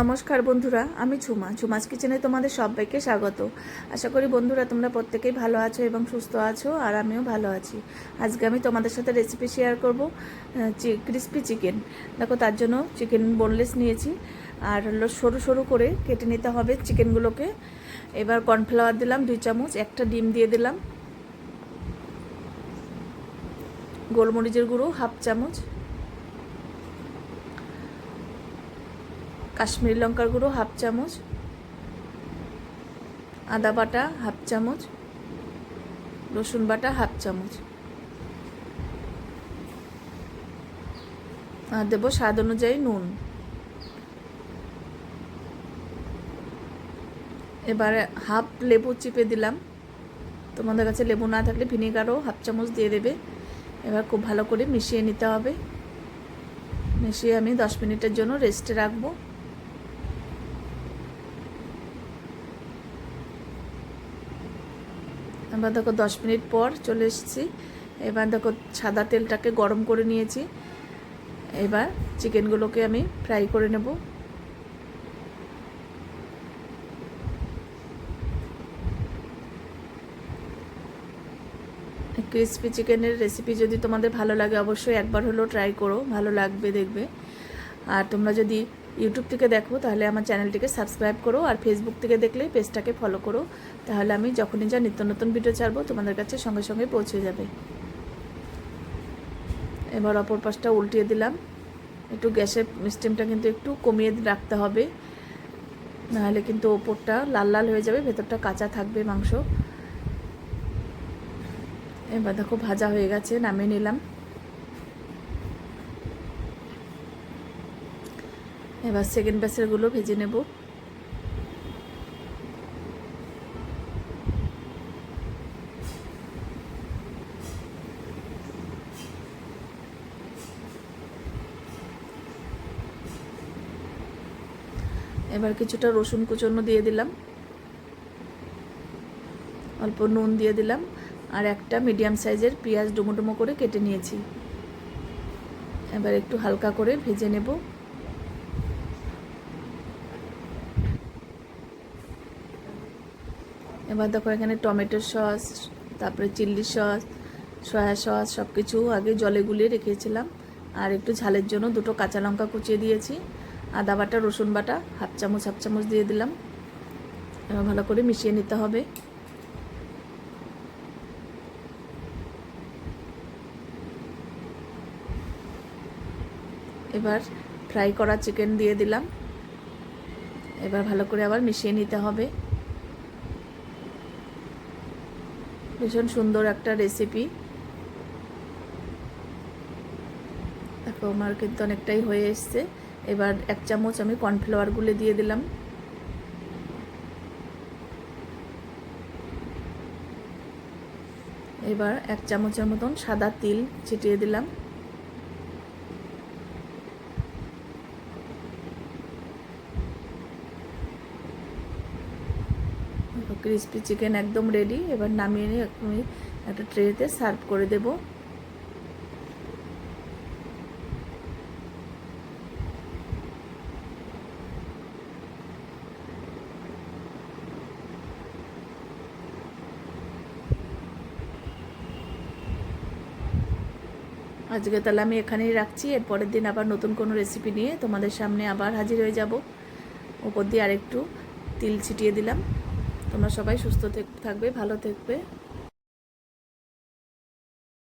নমস্কার বন্ধুরা, আমি ঝুমা। ঝুমাস কিচেনে তোমাদের সবাইকে স্বাগত। আশা করি বন্ধুরা তোমরা প্রত্যেকেই ভালো আছো এবং সুস্থ আছো, আর আমিও ভালো আছি। আজকে আমি তোমাদের সাথে রেসিপি শেয়ার করব ক্রিস্পি চিকেন দেখো, তার জন্য চিকেন বোনলেস নিয়েছি, আর হলো সরু সরু করে কেটে নিতে হবে চিকেনগুলোকে। এবার কর্নফ্লাওয়ার দিলাম দুই চামচ, একটা ডিম দিয়ে দিলাম। গোলমরিচের গুঁড়ো, হাফ চামচ। কাশ্মীরি লঙ্কার গুঁড়ো হাফ চামচ, আদা বাটা হাফ চামচ, রসুন বাটা হাফ চামচ। আর দেবো স্বাদ অনুযায়ী নুন। এবারে হাফ লেবু চিপে দিলাম। তোমাদের কাছে লেবু না থাকলে ভিনেগারও হাফ চামচ দিয়ে দেবে। এবার খুব ভালো করে মিশিয়ে নিতে হবে। মিশিয়ে আমি দশ মিনিটের জন্য রেস্টে রাখব। এবার দেখো দশ মিনিট পর চলে এসেছি। এবার দেখো সাদা তেলটাকে গরম করে নিয়েছি। এবার চিকেনগুলোকে আমি ফ্রাই করে নেব। ক্রিসপি চিকেনের রেসিপি যদি তোমাদের ভালো লাগে, অবশ্যই একবার হলেও ট্রাই করো। ভালো লাগবে, দেখবে। আর তোমরা যদি ইউটিউব থেকে দেখো, তাহলে আমার চ্যানেলটিকে সাবস্ক্রাইব করো আর ফেসবুক থেকে দেখলে পেজটাকে ফলো করো। তাহলে আমি যখনই যা নিত্য নতুন ভিডিও ছাড়বো, তোমাদের কাছে সঙ্গে সঙ্গে পৌঁছে যাবে। এবার অপর পাশটা উল্টিয়ে দিলাম। একটু গ্যাসের স্টিমটা কিন্তু একটু কমিয়ে রাখতে হবে। নাহলে কিন্তু ওপরটা লাল লাল হয়ে যাবে, ভেতরটা কাঁচা থাকবে মাংস। এবার দেখো ভাজা হয়ে গেছে, নামিয়ে নিলাম। এবার সেকেন্ড ব্যাচেরগুলো ভেজে নেব। এবার কিছুটা রসুন কুচনো দিয়ে দিলাম। অল্প নুন দিয়ে দিলাম আর একটা মিডিয়াম সাইজের পেঁয়াজ ডুমো ডুমো করে কেটে নিয়েছি। এবার একটু হালকা করে ভেজে নেব। এবার দেখো এখানে টমেটো সস, তারপরে চিল্লি সস, সয়া সস সব কিছু আগে জলে গুলিয়ে রেখেছিলাম। আর একটু ঝালের জন্য দুটো কাঁচা লঙ্কা কুচিয়ে দিয়েছি। আদা বাটা, রসুন বাটা, হাফ চামচ হাফ চামচ দিয়ে দিলাম। এবার ভালো করে মিশিয়ে নিতে হবে। এবার ফ্রাই করা চিকেন দিয়ে দিলাম। এবার ভালো করে আবার মিশিয়ে নিতে হবে। ভীষণ সুন্দর একটা রেসিপি দেখো, আমার কিন্তু অনেকটাই হয়ে এসছে। এবার এক চামচ আমি কর্নফ্লাওয়ারগুলো দিয়ে দিলাম। এবার এক চামচের মতন সাদা তিল ছিটিয়ে দিলাম। ক্রিসপি চিকেন একদম রেডি এবার নামিয়ে নিয়ে আমি একটা ট্রেতে সার্ভ করে দেব। আজকে তাহলে আমি এখানেই রাখছি। এর পরের দিন আবার নতুন কোনো রেসিপি নিয়ে তোমাদের সামনে আবার হাজির হয়ে যাব। ওপর দিয়ে আরেকটু তিল ছিটিয়ে দিলাম। তোমরা সবাই সুস্থ থাকবে ভালো থাকবে।